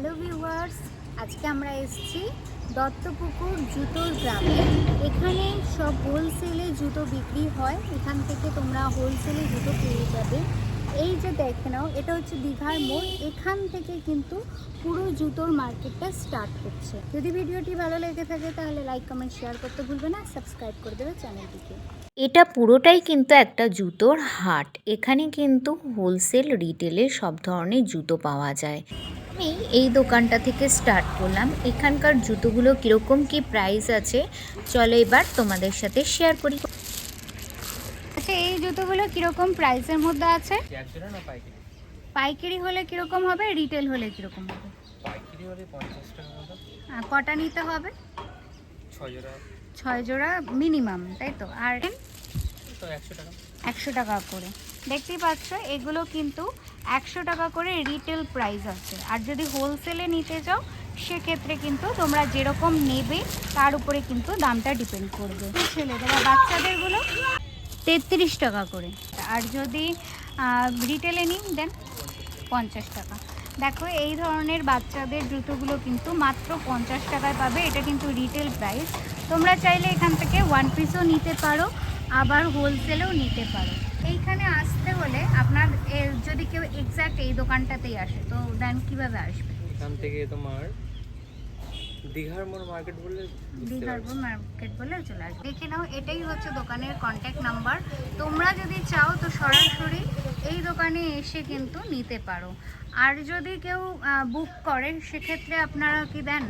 Hello viewers, আজকে আমরা এসেছি দত্তপুকুর জুতোর গ্রামে। এখানে সব হোলসেলে জুতো বিক্রি হয়। এখান থেকে তোমরা হোলসেলে জুতো পেয়ে যাবে। এই যে দেখে নাও, এটা হচ্ছে দীঘার মোড়। এখান থেকে কিন্তু পুরো জুতোর মার্কেটটা স্টার্ট হচ্ছে। যদি ভিডিওটি ভালো লেগে থাকে, তাহলে লাইক কমেন্ট শেয়ার করতে ভুলবে না। সাবস্ক্রাইব করে দেবে চ্যানেলটিকে এটা পুরোটাই কিন্তু একটা জুতোর হাট। এখানে কিন্তু হোলসেল রিটেলে সব ধরনের জুতো পাওয়া যায়। আমি এই দোকানটা থেকে স্টার্ট করলাম। এখানকার জুতোগুলো কীরকম কি প্রাইস আছে চলো এবার তোমাদের সাথে শেয়ার করি। আচ্ছা এই জুতোগুলো কীরকম প্রাইসের মধ্যে আছে? পাইকারি হলে কীরকম হবে রিটেল হলে কীরকম হবে? কটা নিতে হবে? ছয় জোড়া। মিনিমাম তাই তো? আর একশো টাকা। করে। দেখতেই পাচ্ছ, এগুলো কিন্তু একশো টাকা করে রিটেল প্রাইস আছে। আর যদি হোলসেলে নিতে চাও সেক্ষেত্রে কিন্তু তোমরা যেরকম নেবে, তার উপরে কিন্তু দামটা ডিপেন্ড করবে। ছেলেদের বাচ্চাদেরগুলো, তেত্রিশ টাকা করে। আর যদি রিটেলে নিন, দেন পঞ্চাশ টাকা। দেখো, এই ধরনের বাচ্চাদের জুতোগুলো কিন্তু মাত্র পঞ্চাশ টাকায় পাবে। এটা কিন্তু রিটেল প্রাইস তোমরা চাইলে এখান থেকে ওয়ান পিসও নিতে পারো। আবার হোলসেলেও নিতে পারো। এইখানে আসতে হলে আপনার যদি কেউ এক্স্যাক্ট এই দোকানটাতেই আসে তো দেন কীভাবে আসবে? এখান থেকে তোমার দীঘার মোড় মার্কেট বুঝতে দীঘার পারবে। মার্কেট বলে চলে আসবে। দেখে নাও এটাই হচ্ছে দোকানের কন্ট্যাক্ট নাম্বার তোমরা যদি চাও তো সরাসরি এই দোকানে এসে কিন্তু নিতে পারো। আর যদি কেউ বুক করে সেক্ষেত্রে আপনারা কি দেন?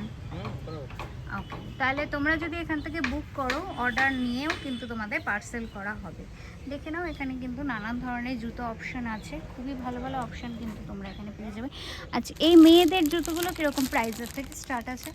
ওকে তাহলে তোমরা যদি এখান থেকে বুক করো অর্ডার নিয়েও কিন্তু তোমাদের পার্সেল করা হবে। দেখে নাও এখানে কিন্তু নানান ধরনের জুতো অপশন আছে। খুবই ভালো ভালো অপশন কিন্তু তোমরা এখানে পেয়ে যাবে। আচ্ছা এই মেয়েদের জুতোগুলো কীরকম প্রাইসের থেকে স্টার্ট আছে?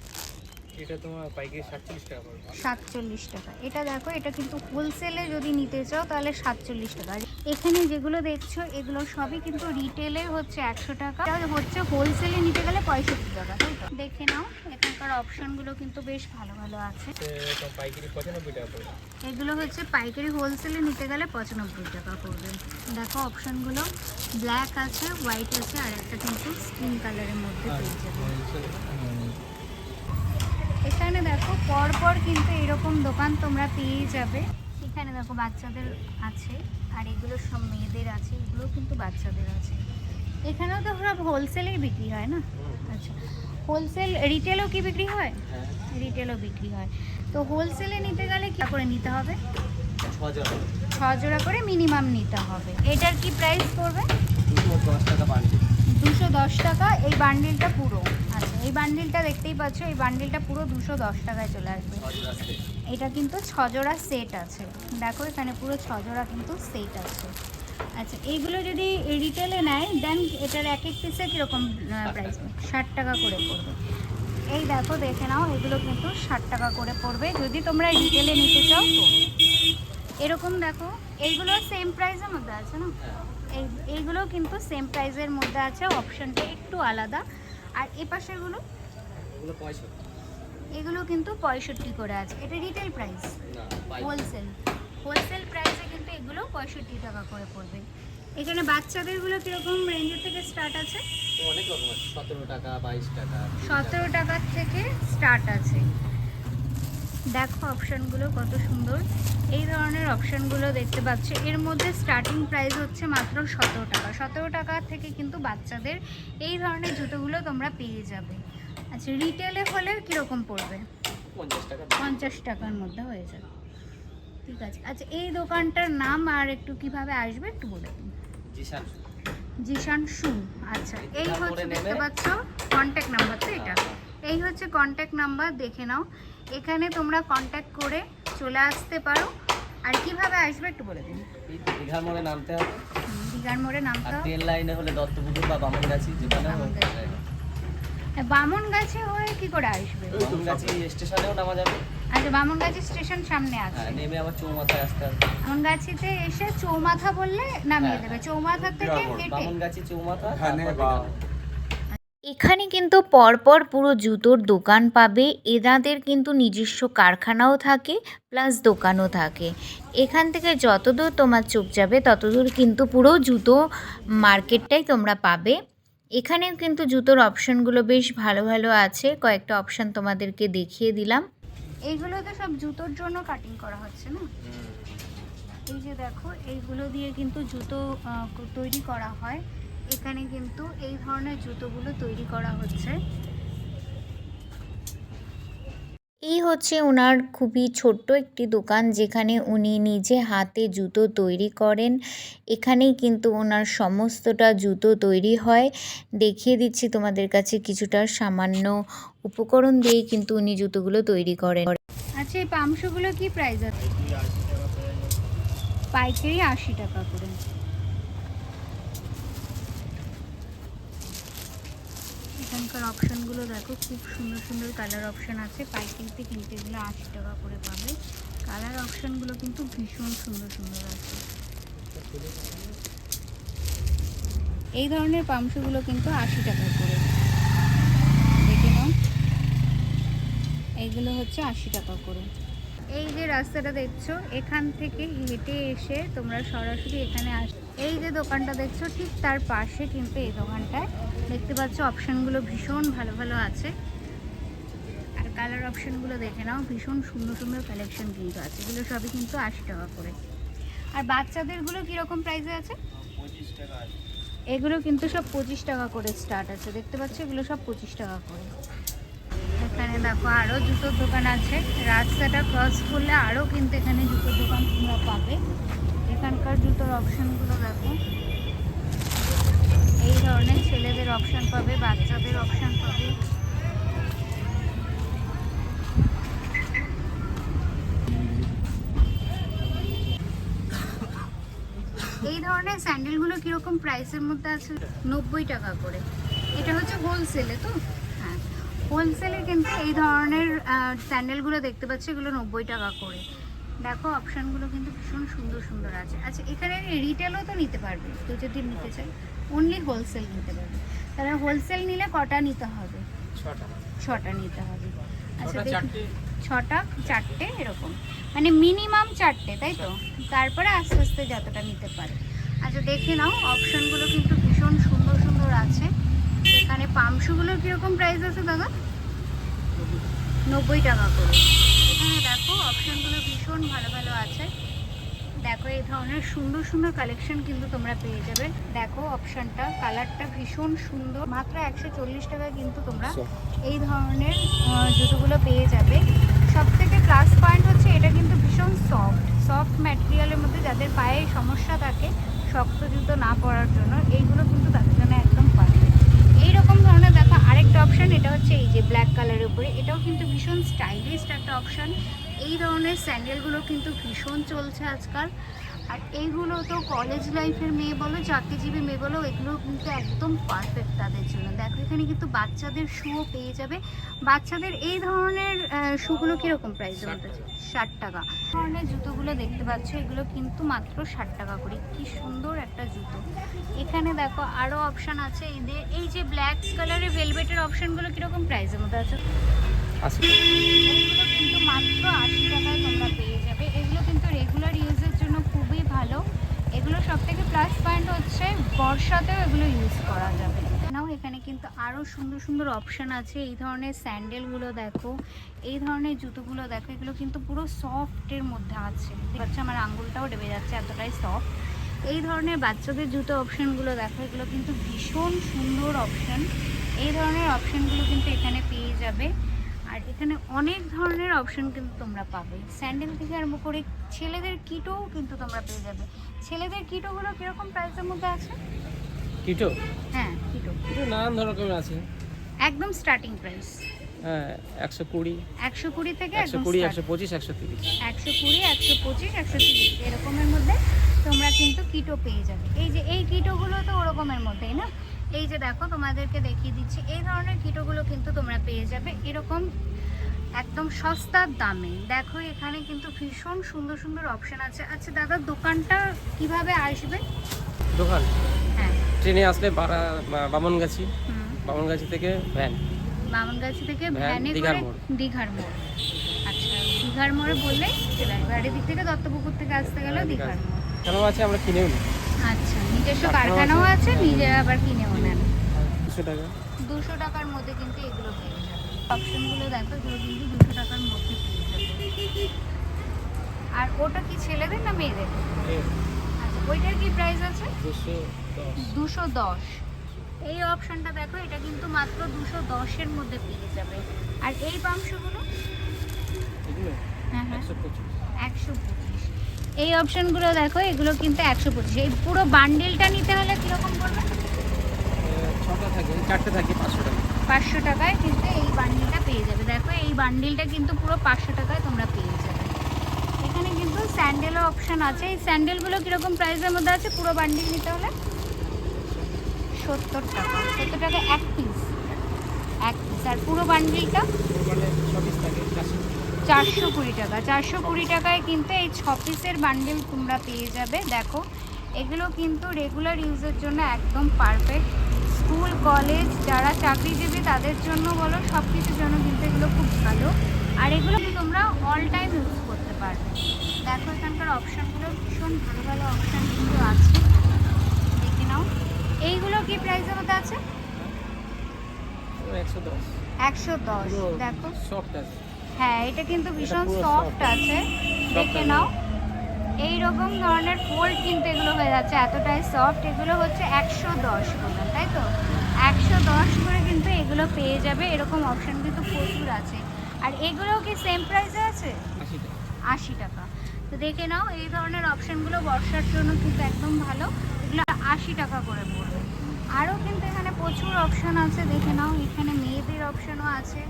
এটা তোমার পাইকারি সাতচল্লিশ টাকা সাতচল্লিশ এটা দেখো এটা কিন্তু হোলসেলে যদি নিতে চাও তাহলে সাতচল্লিশ টাকা। আর এখানে যেগুলো দেখছ এগুলো সবই কিন্তু রিটেলে হচ্ছে একশো টাকা। হচ্ছে হোলসেলে নিতে গেলে পঁয়ষট্টি টাকা তাই তো? দেখে নাও এখানকার অপশনগুলো কিন্তু বেশ ভালো ভালো আছে। এগুলো হচ্ছে পাইকারি হোলসেলে নিতে গেলে পঁচানব্বই টাকা পড়বে। দেখো অপশনগুলো ব্ল্যাক আছে হোয়াইট আছে আর একটা কিন্তু স্কিন কালারের মধ্যে পেয়ে যাবে। এখানে দেখো পরপর কিন্তু এরকম দোকান তোমরা পেয়ে যাবে। এখানে দেখো বাচ্চাদের আছে আর এগুলো সব মেয়েদের আছে এগুলো কিন্তু বাচ্চাদের আছে। এখানেও তো সব হোলসেলেই বিক্রি হয় না? আচ্ছা হোলসেল রিটেলও কি বিক্রি হয়? হ্যাঁ। রিটেলও বিক্রি হয়। তো হোলসেলে নিতে গেলে কি করে নিতে হবে? ছ জোড়া করে মিনিমাম নিতে হবে। এটার কি প্রাইস পড়বে? দুশো দশ টাকা এই বান্ডিলটা পুরো। আচ্ছা এই বান্ডিলটা দেখতেই পাচ্ছ, এই বান্ডিলটা পুরো দুশো দশ টাকায় চলে আসবে। এটা কিন্তু ছজোড়া সেট আছে। দেখো, এখানে পুরো ছজোড়া কিন্তু সেট আছে। আচ্ছা এইগুলো যদি রিটেলে নেয় দেন এটার এক এক পিসে কীরকম প্রাইস ষাট টাকা করে পড়বে। এই দেখো, দেখে নাও, এগুলো কিন্তু ষাট টাকা করে পড়বে। যদি তোমরা রিটেলে নিতে চাও এরকম দেখো, এইগুলো সেম প্রাইসের মধ্যে আছে না? এই, এইগুলো কিন্তু সেম প্রাইসের মধ্যে আছে। অপশানটা একটু আলাদা। আর এ পাশেরগুলো এগুলো পঁয়ষট্টি। এগুলো কিন্তু পঁয়ষট্টি করে আছে। এটা রিটেল প্রাইস হোলসেল হোলসেল প্রাইসে কিন্তু এগুলো পঁয়ষট্টি টাকা করে পড়বে। এখানে বাচ্চাদেরগুলো কীরকম রেঞ্জের থেকে স্টার্ট আছে? অনেক রকম আছে সতেরো টাকা বাইশ টাকা সতেরো টাকার থেকে স্টার্ট আছে। দেখো অপশানগুলো কত সুন্দর। এই ধরনের অপশানগুলো দেখতে পাচ্ছ। এর মধ্যে স্টার্টিং প্রাইস হচ্ছে মাত্র সতেরো টাকা। সতেরো টাকা থেকে কিন্তু বাচ্চাদের এই ধরনের জুতোগুলো তোমরা পেয়ে যাবে। আচ্ছা রিটেলে হলে কীরকম পড়বে? পঞ্চাশ টাকার মধ্যে হয়ে যাবে। ঠিক আছে। আচ্ছা এই দোকানটার নাম আর একটু কীভাবে আসবে একটু বলে দিন জিশান জিশান শু। আচ্ছা এই হচ্ছে দেখতে পাচ্ছ কন্ট্যাক্ট নাম্বার তো এটা। এই হচ্ছে কন্ট্যাক্ট নাম্বার দেখে নাও। এখানে তোমরা কন্ট্যাক্ট করে চলে আসতে পারো। আর কীভাবে আসবে একটু বলে দিন। দীঘার মোড়ে নামতে হবে। দীঘার মোড়ে নামতে হবে। ট্রেন লাইনে হলে দত্তপুকুর বা বামনগাছি যেখানে হোক। বামনগাছি। বামন গাছে হয়ে কি করে আসবে? বামনগাছি স্টেশনেও নামা যাবে। আচ্ছা বামনগাছি স্টেশন সামনে আছে। হ্যাঁ নেমে আবার চৌমাথায় আসতে হবে। বামনগাছিতে এসে চৌমাথা বললে নামিয়ে হ্যাঁ, দেবে। চৌমাথা থেকে হেঁটে বামনগাছি চৌমাথা এখানে কিন্তু পরপর পুরো জুতোর দোকান পাবে। এনাদের কিন্তু নিজস্ব কারখানাও থাকে প্লাস দোকানও থাকে। এখান থেকে যতদূর তোমার চোখ যাবে ততদূর কিন্তু পুরো জুতো মার্কেটটাই তোমরা পাবে। এখানেও কিন্তু জুতোর অপশানগুলো বেশ ভালো ভালো আছে। কয়েকটা অপশান তোমাদেরকে দেখিয়ে দিলাম। এইগুলো তো সব জুতোর জন্য কাটিং করা হচ্ছে না? এই যে দেখো এইগুলো দিয়ে কিন্তু জুতো তৈরি করা হয়। এখানে কিন্তু এই ধরনের জুতোগুলো তৈরি করা হচ্ছে। এই হচ্ছে ওনার খুবই ছোট্ট একটি দোকান যেখানে উনি নিজে হাতে জুতো তৈরি করেন। এখানেই কিন্তু ওনার সমস্তটা জুতো তৈরি হয়। দেখিয়ে দিচ্ছি তোমাদের কাছে কিছুটা সামান্য উপকরণ দিয়েই কিন্তু উনি জুতোগুলো তৈরি করেন। আচ্ছা এই পামশুগুলো কি প্রাইস আছে? পাইকারি আশি টাকা করে। এখানকার অপশানগুলো দেখো, খুব সুন্দর সুন্দর কালার অপশান আছে। পাইকারিতে কিনতে গেলে আশি টাকা করে পাবে। কালার অপশানগুলো কিন্তু ভীষণ সুন্দর সুন্দর আছে। এই ধরনের পামশুগুলো কিন্তু আশি টাকা করে। দেখে নাও। এইগুলো হচ্ছে আশি টাকা করে। এই যে রাস্তাটা দেখছ, এখান থেকে হেঁটে এসে তোমরা সরাসরি এখানে আস এই যে দোকানটা দেখছ, ঠিক তার পাশে কিন্তু এই দোকানটায় দেখতে পাচ্ছ অপশানগুলো ভীষণ ভালো ভালো আছে। আর কালার অপশানগুলো দেখে নাও, ভীষণ সুন্দর সুন্দর কালেকশন কিন্তু আছে, এগুলো সবই কিন্তু আশি টাকা করে। আর বাচ্চাদেরগুলো কীরকম প্রাইসে আছে? এগুলো কিন্তু সব পঁচিশ টাকা করে স্টার্ট আছে, দেখতে পাচ্ছ এগুলো সব পঁচিশ টাকা করে। এখানে দেখো আরও জুতোর দোকান আছে, রাস্তাটা ক্রস করলে আরও কিন্তু এখানে জুতোর দোকান তোমরা পাবে। এখানকার জুতোর অপশানগুলো দেখো। এই ধরনের ছেলেদের অপশান পাবে, বাচ্চাদের অপশান পাবে। এই ধরনের স্যান্ডেলগুলো কীরকম প্রাইসের মধ্যে আছে? নব্বই টাকা করে। এটা হচ্ছে হোলসেলে তো? হ্যাঁ। হোলসেলে কিন্তু এই ধরনের স্যান্ডেলগুলো দেখতে পাচ্ছি, এগুলো নব্বই টাকা করে। দেখো অপশানগুলো কিন্তু ভীষণ সুন্দর সুন্দর আছে। আচ্ছা এখানে রিটেলও তো নিতে পারবে কেউ যদি নিতে চায় অনলি হোলসেল নিতে পারবে। তাহলে হোলসেল নিলে কটা নিতে হবে? ছটা। ছটা নিতে হবে। আচ্ছা ছটা চারটে। ছটা চারটে এরকম। মানে মিনিমাম চারটে তাই তো? তারপরে আস্তে আস্তে যতটা নিতে পারে। আচ্ছা দেখে নাও অপশানগুলো কিন্তু ভীষণ সুন্দর সুন্দর আছে। এখানে পামশুগুলোর কীরকম প্রাইস আছে দাদা? নব্বই টাকা করে। এখানে দেখো অপশানগুলো ভীষণ ভালো ভালো আছে। দেখো এই ধরনের সুন্দর সুন্দর কালেকশন কিন্তু তোমরা পেয়ে যাবে। দেখো অপশানটা কালারটা ভীষণ সুন্দর। মাত্র একশো চল্লিশ টাকায় কিন্তু তোমরা এই ধরনের জুতোগুলো পেয়ে যাবে। সব থেকে প্লাস পয়েন্ট হচ্ছে এটা কিন্তু ভীষণ সফট সফট ম্যাটেরিয়ালের মধ্যে যাদের পায়ে সমস্যা থাকে শক্ত জুতো না পরার জন্য এইগুলো কিন্তু তাদের জন্য একদম পারফেক্ট এইরকম ধরনের দেখো আরেকটা অপশান এটা হচ্ছে এই যে ব্ল্যাক কালারের উপরে। এটাও কিন্তু ভীষণ স্টাইলিশ একটা অপশান এই ধরনের স্যান্ডেলগুলো কিন্তু ভীষণ চলছে আজকাল। আর এইগুলো তো কলেজ লাইফের মেয়ে বলো চাকরিজীবী মেয়ে বলো এগুলো কিন্তু একদম পারফেক্ট তাদের জন্য। দেখো এখানে কিন্তু বাচ্চাদের শুও পেয়ে যাবে। বাচ্চাদের এই ধরনের শুগুলো কীরকম প্রাইসের মধ্যে ষাট টাকা। ধরনের জুতোগুলো দেখতে পাচ্ছ এগুলো কিন্তু মাত্র ষাট টাকা করে। কি সুন্দর একটা জুতো। এখানে দেখো আরও অপশান আছে। এদের এই যে ব্ল্যাক কালারের ভেলভেটের অপশানগুলো কীরকম প্রাইসের মধ্যে আছে? আশি কিন্তু মাত্র আশি টাকায় তোমরা পেয়ে যাবে। এগুলো কিন্তু রেগুলার ইউজের জন্য খুবই ভালো। এগুলো সব থেকে প্লাস পয়েন্ট হচ্ছে বর্ষাতেও এগুলো ইউজ করা যাবে। নাও, এখানে কিন্তু আরও সুন্দর সুন্দর অপশান আছে। এই ধরনের স্যান্ডেলগুলো দেখো, এই ধরনের জুতোগুলো দেখো, এগুলো কিন্তু পুরো সফটের মধ্যে আছে। হচ্ছে আমার আঙ্গুলটাও ডেবে যাচ্ছে এতটাই সফট এই ধরনের বাচ্চাদের জুতো অপশানগুলো দেখো, এগুলো কিন্তু ভীষণ সুন্দর অপশান এই ধরনের অপশানগুলো কিন্তু এখানে পেয়ে যাবে। এখানে অনেক ধরনের অপশন কিন্তু তোমরা পাবে। স্যান্ডেল থেকে আরম্ভ করে ছেলেদের কিটোও কিন্তু তোমরা পেয়ে যাবে। ছেলেদের কিটোগুলো কীরকম প্রাইসের মধ্যে আছে? কিটো? হ্যাঁ কিটো। কিটো নানান ধরনের আছে। একদম স্টার্টিং প্রাইস হ্যাঁ একশো কুড়ি। একশো কুড়ি থেকে একশো কুড়ি। একশো পঁচিশ একশো তিরিশ। একশো কুড়ি একশো পঁচিশ একশো তিরিশ এরকমের মধ্যে তোমরা কিন্তু কিটো পেয়ে যাবে। এই যে এই কিটোগুলো তো ওরকমের মধ্যেই না? এই যে দেখো তোমাদেরকে দেখিয়ে দিচ্ছি এই ধরনের কিটোগুলো কিন্তু তোমরা পেয়ে যাবে। এরকম একদম সস্তার দামে। দেখো এখানে কিন্তু ভীষণ সুন্দর সুন্দর অপশন আছে। আচ্ছা দাদা দোকানটা কীভাবে আসবে? দোকান? হ্যাঁ। ট্রেনে আসলে বামনগাছি। বামনগাছি থেকে ভ্যান। বামনগাছি থেকে ভ্যানে দীঘার করে মোড়। দীঘার মোড়। আচ্ছা দীঘার মোড়ে বললে চলে আসবে। আর এদিক থেকে দত্তপুকুর থেকে আসতে গেলে হ্যাঁ, দীঘার মোড়। কেন আছে আমরা কিনেও নিই। আচ্ছা নিজস্ব কারখানাও আছে। নিজে নিজেরা আবার কিনেও নেন। দুশো টাকা। দুশো টাকার মধ্যে কিন্তু এগুলো পেয়ে অপশনগুলো দেখো এগুলো কিন্তু দুশো টাকার মধ্যে আর ওটা কি ছেলেদের না মেয়েদের? আচ্ছা ওইটার কি প্রাইস আছে? দুশো দশ। এই অপশনটা দেখো এটা কিন্তু মাত্র দুশো দশের মধ্যে পেয়ে যাবে। আর এই এগুলো? হ্যাঁ হ্যাঁ। একশো পঁচিশ। এই অপশনগুলো দেখো এগুলো কিন্তু একশো পঁচিশ। এই পুরো বান্ডেলটা নিতে হলে কীরকম পড়বে? ছটা থাকে চারটে থাকে পাঁচশো টাকা। পাঁচশো টাকায় কিন্তু এই বান্ডিলটা পেয়ে যাবে। দেখো এই বান্ডিলটা কিন্তু পুরো পাঁচশো টাকায় তোমরা পেয়ে যাবে। এখানে কিন্তু স্যান্ডেলও অপশন আছে। এই স্যান্ডেলগুলো কীরকম প্রাইসের মধ্যে আছে? পুরো বান্ডিল নিতে হলে সত্তর টাকা। সত্তর টাকা এক পিস এক পিস আর পুরো বান্ডিলটা মানে চারশো কুড়ি টাকা। চারশো কুড়ি টাকায় কিন্তু এই ছ পিসের বান্ডিল তোমরা পেয়ে যাবে। দেখো এগুলো কিন্তু রেগুলার ইউজের জন্য একদম পারফেক্ট স্কুল কলেজ যারা চাকরিজীবী তাদের জন্য বলো সব কিছুর জন্য কিন্তু এগুলো খুব ভালো। আর এগুলো কিন্তু তোমরা অল টাইম ইউজ করতে পারবে। দেখো এখানকার অপশানগুলো ভীষণ ভালো ভালো অপশান কিন্তু আছে। দেখে নাও। এইগুলো কি প্রাইসের মধ্যে আছে? একশো দশ। একশো দশ দেখো। সফট আছে। হ্যাঁ এটা কিন্তু ভীষণ সফট আছে। দেখে নাও। এই রকম ধরনের ফোল্ড কিন্তু এগুলো হয়ে যাচ্ছে এতটাই সফট এগুলো হচ্ছে একশো দশ বললাম তাই তো? একশো দশ করে কিন্তু এগুলো পেয়ে যাবে এরকম অপশন কিন্তু প্রচুর আছে। আর এগুলোও কি সেম প্রাইসে আছে? আশি টাকা। তো দেখে নাও এই ধরনের অপশনগুলো বর্ষার জন্য কিন্তু একদম ভালো। এগুলো আশি টাকা করে পড়বে। আরও কিন্তু এখানে প্রচুর অপশন আছে দেখে নাও এখানে মেয়েদের অপশনও আছে।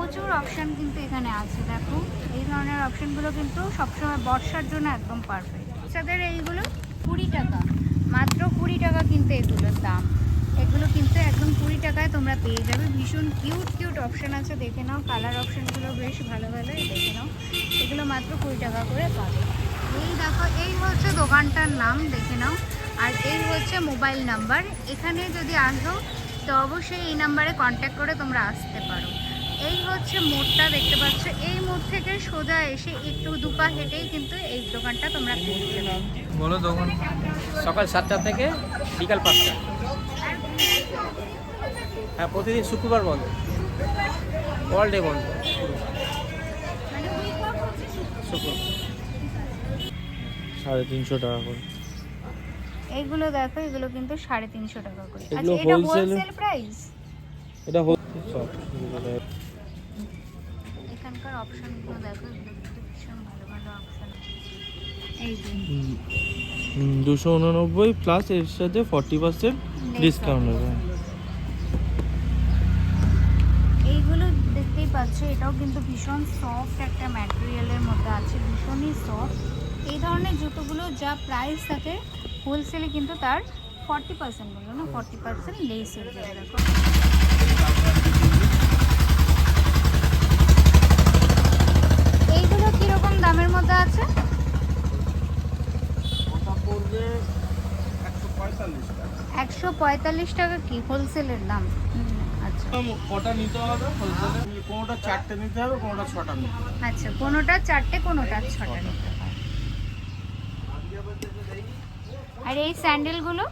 প্রচুর অপশান কিন্তু এখানে আছে, দেখো। এই ধরনের অপশনগুলো কিন্তু সবসময় বর্ষার জন্য একদম পারফেক্ট বাচ্চাদের এইগুলো কুড়ি টাকা। মাত্র কুড়ি টাকা কিন্তু এগুলোর দাম। এগুলো কিন্তু একদম কুড়ি টাকায় তোমরা পেয়ে যাবে। ভীষণ কিউট কিউট অপশান আছে। দেখে নাও কালার অপশনগুলো বেশ ভালো ভালো। দেখে নাও, এগুলো মাত্র কুড়ি টাকা করে পাবে। এই দেখো, এই হচ্ছে দোকানটার নাম, দেখে নাও। আর এই হচ্ছে মোবাইল নাম্বার এখানে যদি আসো, তো অবশ্যই এই নাম্বারে কন্ট্যাক্ট করে তোমরা আসতে পারো। এই হচ্ছে মোড়টা দেখতে পাচ্ছ। এই মোড় থেকে সোজা এসে একটু দুপা হেঁটেই কিন্তু এই দোকানটা তোমরা পেয়ে বলো দোকান। সকাল সাতটা থেকে বিকাল পাঁচটা। হ্যাঁ প্রতিদিন শুক্রবার বন্ধ। অল ডে বন্ধ। মানে সাড়ে তিনশো টাকা করে। এইগুলো দেখো এগুলো কিন্তু সাড়ে তিনশো টাকা করে। আচ্ছা এটা হোলসেল প্রাইস এটা সব। এখানকার অপশনগুলো দেখো ভীষণ ভালো ভালো অপশন এই যে। দুশো উননব্বই প্লাস এর সাথে ফর্টি পার্সেন্ট ডিসকাউন্ট হবে। এইগুলো দেখতেই পাচ্ছ এটাও কিন্তু ভীষণ সফট একটা ম্যাটেরিয়ালের মধ্যে আছে ভীষণই সফট এই ধরনের জুতোগুলো যা প্রাইস থাকে হোলসেলে কিন্তু তার ফর্টি পার্সেন্ট বলল না ফর্টি পার্সেন্ট লেস হয়ে দেখো এইগুলো কীরকম দামের মধ্যে আছে? একশো পঁয়তাল্লিশ টাকা। কি? হোলসেলের দাম? আচ্ছা। কটা নিতে হবে হোলসেলে? কোনোটা চারটে নিতে হবে কোনোটা ছটা নিতে হবে? আচ্ছা কোনোটা চারটে কোনোটা ছটা নিতে হয় আর এই স্যান্ডেলগুলো?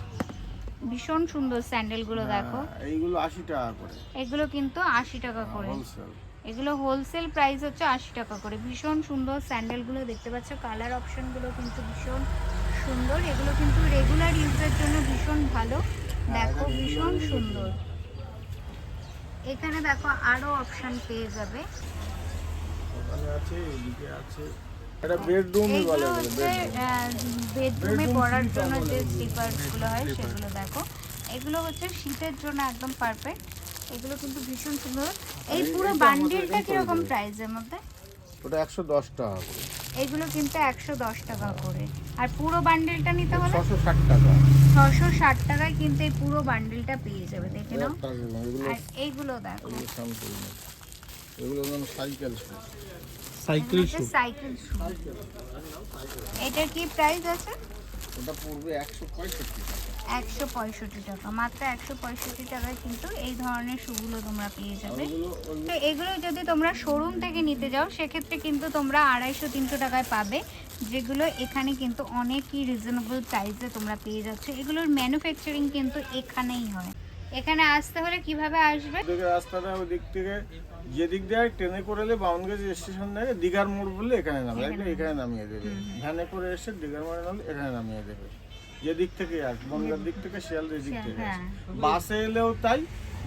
ভীষণ সুন্দর স্যান্ডেলগুলো দেখো। হ্যাঁ, এইগুলো আশি টাকা করে। এগুলো কিন্তু আশি টাকা করে। হোলসেল। এগুলো হোলসেল প্রাইস হচ্ছে আশি টাকা করে। ভীষণ সুন্দর স্যান্ডেলগুলো দেখতে পাচ্ছ কালার অপশনগুলো কিন্তু ভীষণ সুন্দর। এগুলো কিন্তু রেগুলার ইউজের জন্য ভীষণ ভালো। দেখো ভীষণ সুন্দর। এখানে দেখো আরও অপশন পেয়ে যাবে। বেডরুমে পরার জন্য যে। হয় সেগুলো দেখো। এগুলো হচ্ছে শীতের জন্য একদম পারফেক্ট এগুলো কিন্তু ভীষণ সুন্দর। এই পুরো বান্ডিলটা কীরকম প্রাইসের মধ্যে? ওটা একশো দশ টাকা করে। এগুলো কিন্তু একশো দশ টাকা করে। আর পুরো বান্ডিলটা নিতে হলে ছশো ষাট টাকা। ছশো ষাট টাকায় কিন্তু এই পুরো বান্ডিলটা পেয়ে যাবে দেখে নাও। আর এইগুলো দেখো। এগুলো cycle cycle shoe cycle shoe এটার কি প্রাইস আছে? ওটা পড়বে একশো পঁয়ষট্টি টাকা। একশো পঁয়ষট্টি টাকা মাত্র একশো পঁয়ষট্টি টাকায় কিন্তু এই ধরনের শুগুলো তোমরা পেয়ে যাবে। তো এগুলো যদি তোমরা শোরুম থেকে নিতে যাও সেক্ষেত্রে কিন্তু তোমরা আড়াইশো তিনশো টাকায় পাবে যেগুলো এখানে কিন্তু অনেকই রিজনেবল প্রাইসে তোমরা পেয়ে যাচ্ছ। এগুলোর ম্যানুফ্যাকচারিং কিন্তু এখানেই হয়। এখানে আসতে হলে কীভাবে আসবে? ওদিকে রাস্তাটা ওই দিক থেকে যে দিক দিয়ে ট্রেনে করে এলে বাউনগঞ্জ স্টেশন থেকে দীঘার মোড় বললে এখানে নামে একদম এখানে নামিয়ে দেবে। ভ্যানে করে এসে দীঘার মোড়ে নামলে এখানে নামিয়ে দেবে। যে দিক থেকে আস বনগার দিক থেকে শিয়ালদের দিক থেকে হ্যাঁ। আস। বাসে এলেও তাই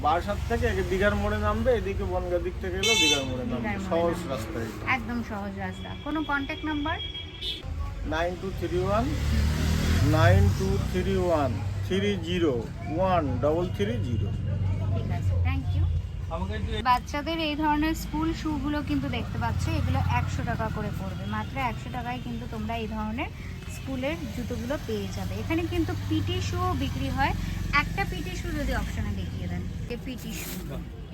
বারাসাত থেকে দীঘার মোড়ে নামবে এদিকে বনগার দিক থেকে এলেও দীঘার মোড়ে নামবে। সহজ রাস্তা একদম সহজ রাস্তা। কোনো contact number nine two three one nine two three one three zero one double three zero ঠিক আছে থ্যাংক ইউ বাচ্চাদের এই ধরনের স্কুল শুগুলো কিন্তু দেখতে পাচ্ছ এগুলো একশো টাকা করে পড়বে। মাত্র একশো টাকায় কিন্তু তোমরা এই ধরনের স্কুলের জুতোগুলো পেয়ে যাবে। এখানে কিন্তু পিটি শুও বিক্রি হয়। একটা পিটি শু যদি অপশনে দেখিয়ে দেন যে পিটি শু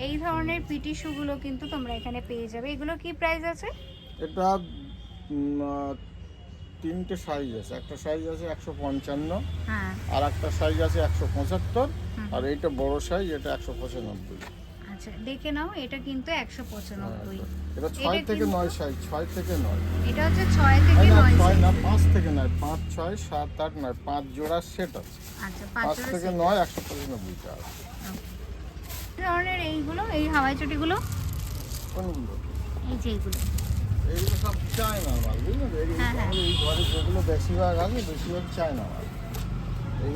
এই ধরনের পিটি শুগুলো কিন্তু তোমরা এখানে পেয়ে যাবে। এগুলো কি প্রাইস আছে? এটা তিনটে সাইজ আছে। একটা সাইজ আছে একশো পঞ্চান্ন হ্যাঁ। আর একটা সাইজ আছে একশো পঁচাত্তর আর এইটা বড় সাইজ এটা একশো পঁচানব্বই। আচ্ছা দেখে নাও এটা কিন্তু একশো পঁচানব্বই। এটা ছয় থেকে নয় সাইজ ছয় থেকে নয়। এটা হচ্ছে ছয় থেকে না, নয় ছয় না। পাঁচ থেকে নয় পাঁচ ছয় সাত আট নয় পাঁচ জোড়া সেট আছে। আচ্ছা পাঁচ থেকে নয় একশো পঁচানব্বই টাকা ধরনের এইগুলো এই হাওয়াই চটিগুলো? কোনগুলো? এই যে এইগুলো। এইগুলো সব চায়না মাল বুঝলেন তো? এই- হ্যাঁ, হ্যাঁ। ঘরে যেগুলো বেশিরভাগ আছে বেশিরভাগ চায়না মাল। এই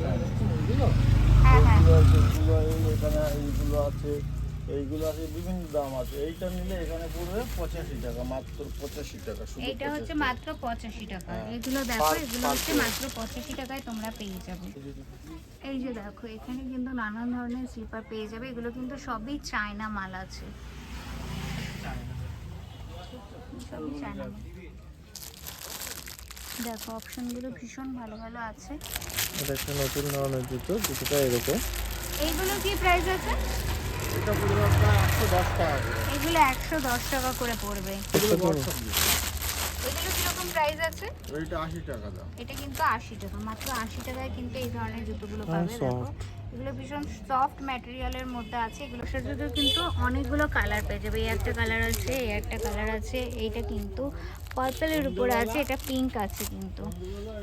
এইগুলো হ্যাঁ। হ্যাঁ এইগুলো এইগুলো এই এখানে এইগুলো আছে এইগুলো আছে বিভিন্ন দাম আছে। এইটা নিলে এখানে পড়বে পঁচাশি টাকা মাত্র পঁচাশি টাকা এইটা হচ্ছে মাত্র পঁচাশি টাকা। হ্যাঁ। এগুলো দেখো এগুলো হচ্ছে মাত্র পঁচাশি টাকায় তোমরা পেয়ে যাবে। এই যে দেখো। এখানে কিন্তু নানান ধরনের স্লিপার পেয়ে যাবে। এগুলো কিন্তু সবই চায়না মাল আছে। সবই চায়না দেখো অপশনগুলো ভীষণ ভালো ভালো আছে। এটা একটা নতুন ধরনের জুতো জুতোটা এরকম। এইগুলো কি প্রাইস আছে? এটা পড়বে আপনার একশো দশ টাকা এগুলো একশো দশ টাকা করে পড়বে। এগুলো বর্ষক এগুলো কীরকম প্রাইস আছে? ওইটা আশি টাকা দাম। এটা কিন্তু আশি টাকা মাত্র আশি টাকায় কিন্তু এই ধরনের জুতোগুলো হ্যাঁ, পাবে দেখো। এগুলো ভীষণ সফট ম্যাটেরিয়ালের মধ্যে আছে এগুলোর সাথে তো কিন্তু অনেকগুলো কালার পেয়ে যাবে। এই একটা কালার আছে এই একটা কালার আছে এইটা কিন্তু পার্পেলের উপরে আছে এটা পিঙ্ক আছে কিন্তু।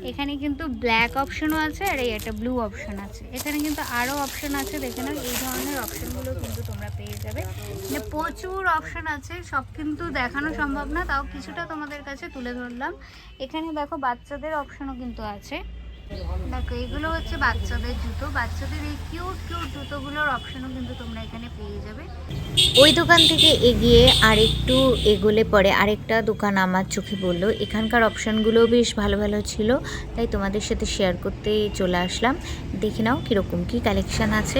এখানে কিন্তু ব্ল্যাক অপশনও আছে আর এই একটা ব্লু অপশন আছে। এখানে কিন্তু আরও অপশন আছে দেখে নাও এই ধরনের অপশনগুলো কিন্তু তোমরা পেয়ে যাবে। মানে প্রচুর অপশন আছে সব কিন্তু দেখানো সম্ভব না তাও কিছুটা তোমাদের কাছে তুলে ধরলাম। এখানে দেখো বাচ্চাদের অপশনও কিন্তু আছে। দেখো, এগুলো হচ্ছে বাচ্চাদের জুতো। বাচ্চাদের এই কিউট কিউট জুতোগুলোর অপশনও কিন্তু তোমরা এখানে পেয়ে যাবে। ওই দোকান থেকে এগিয়ে আরেকটু এগোলে পরে আরেকটা দোকান আমার চোখে পড়ল। এখানকার অপশানগুলো বেশ ভালো ভালো ছিল, তাই তোমাদের সাথে শেয়ার করতে চলে আসলাম। দেখে নাও কীরকম, কী কালেকশান আছে।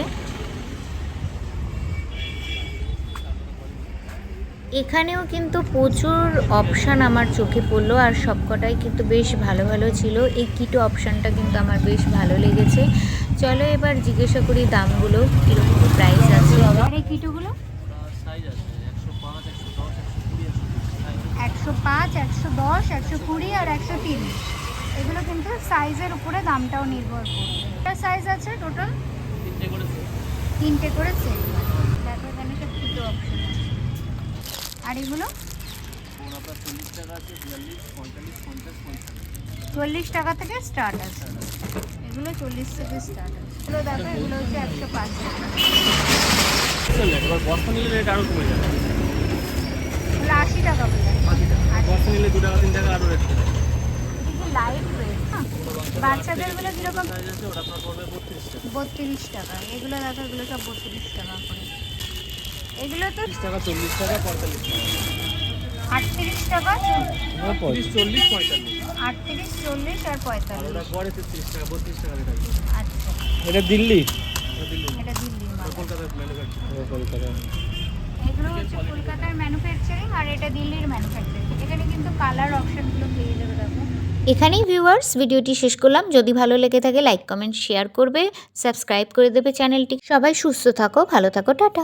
এখানেও কিন্তু প্রচুর অপশান আমার চোখে পড়ল আর সবকটাই কিন্তু বেশ ভালো ভালো ছিল। এই কিটো অপশানটা কিন্তু আমার বেশ ভালো লেগেছে। চলো এবার জিজ্ঞাসা করি দামগুলো কীরকম প্রাইস আছে? আর এই কিটোগুলো? একশো পাঁচ একশো দশ একশো কুড়ি আর একশো তিরিশ। এগুলো কিন্তু সাইজের উপরে দামটাও নির্ভর করবে। এটা সাইজ আছে টোটাল তিনটে করে সেট দেখো এখানে সব কিটো অপশন আছে। আর এগুলো? চল্লিশ টাকা থেকে স্টার্ট আছে। এগুলো চল্লিশ থেকে স্টার্ট আছে। এগুলো দেখো এগুলো হচ্ছে একশো পাঁচ টাকা। আশি টাকা লাইট ওয়েট হ্যাঁ? বাচ্চাদেরগুলো কীরকম? বত্রিশ টাকা। এগুলো দেখো এগুলো সব বত্রিশ টাকা করে। এগুলো তো তিরিশ টাকা চল্লিশ টাকা পঁয়তাল্লিশ টাকা। আটত্রিশ টাকা তিরিশ চল্লিশ পঁয়তাল্লিশ। আটত্রিশ চল্লিশ আর আর ওটা পঁয়তাল্লিশ পরে তেত্রিশ টাকা বত্রিশ টাকা রেট আচ্ছা। এটা দিল্লি? দিল্লি। এটা দিল্লির মাল। কলকাতার ম্যানুফ্যাকচার কলকাতা। এগুলো হচ্ছে কলকাতার ম্যানুফ্যাকচারিং আর এটা দিল্লির ম্যানুফ্যাকচারিং এখানে কিন্তু কালার অপশনগুলো পেয়ে যাবে দেখো। এখানেই ভিউয়ার্স ভিডিওটি শেষ করলাম। যদি ভালো লেগে থাকে লাইক কমেন্ট শেয়ার করবে। সাবস্ক্রাইব করে দেবে চ্যানেলটি। সবাই সুস্থ থাকো ভালো থাকো টাটা।